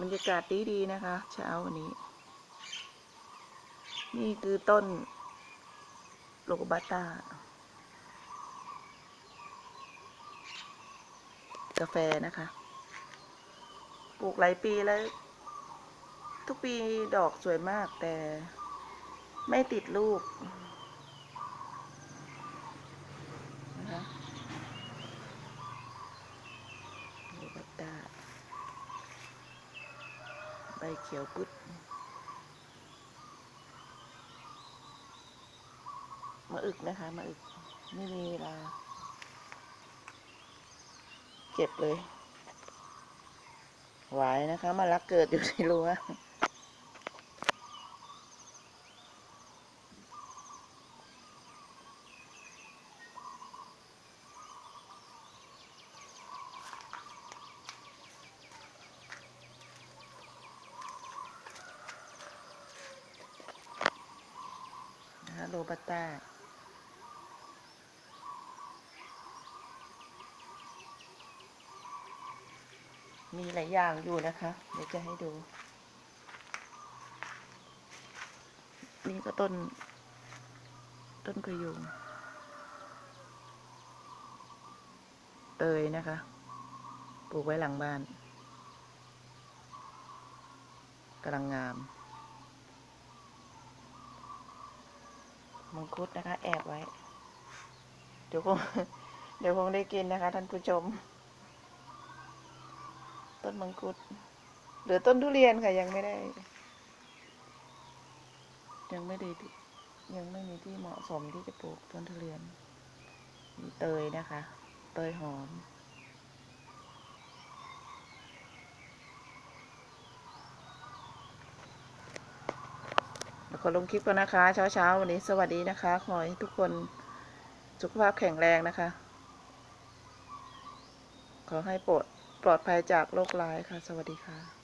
บรรยากาศดีดีๆนะคะ เช้าวันนี้ นี่คือต้นโลกบาต้ากาแฟนะคะ ปลูกหลายปีแล้ว ทุกปีดอกสวยมากแต่ไม่ติดลูกนะคะโลบัตตาใบเขียวปึ๊ดมาอึกนะคะมาอึก ไม่มีเวลา เก็บเลย หวายนะคะ มารักเกิดอยู่ในรั้ว โรบัตตามีหลายอย่างอยู่นะคะ เดี๋ยวจะให้ดู นี่ก็ต้น ต้นกระยุงเตยนะคะ ปลูกไว้หลังบ้านกำลังงาม มังคุดนะคะ แอบไว้ เดี๋ยวคงเดี๋ยวคงได้กินนะคะ ท่านผู้ชม ต้นมังคุดเหลือต้นทุเรียนค่ะยังไม่ได้ ยังไม่ได้ยังไม่มีที่เหมาะสมที่จะปลูกต้นทุเรียนมีเตยนะคะ เตยหอม ขอลงคลิปก่อนนะคะ เช้าเช้าวันนี้สวัสดีนะคะ ขอให้ทุกคนสุขภาพแข็งแรงนะคะ ขอให้ปลอดปลอดภัยจากโรคร้ายค่ะ สวัสดีค่ะ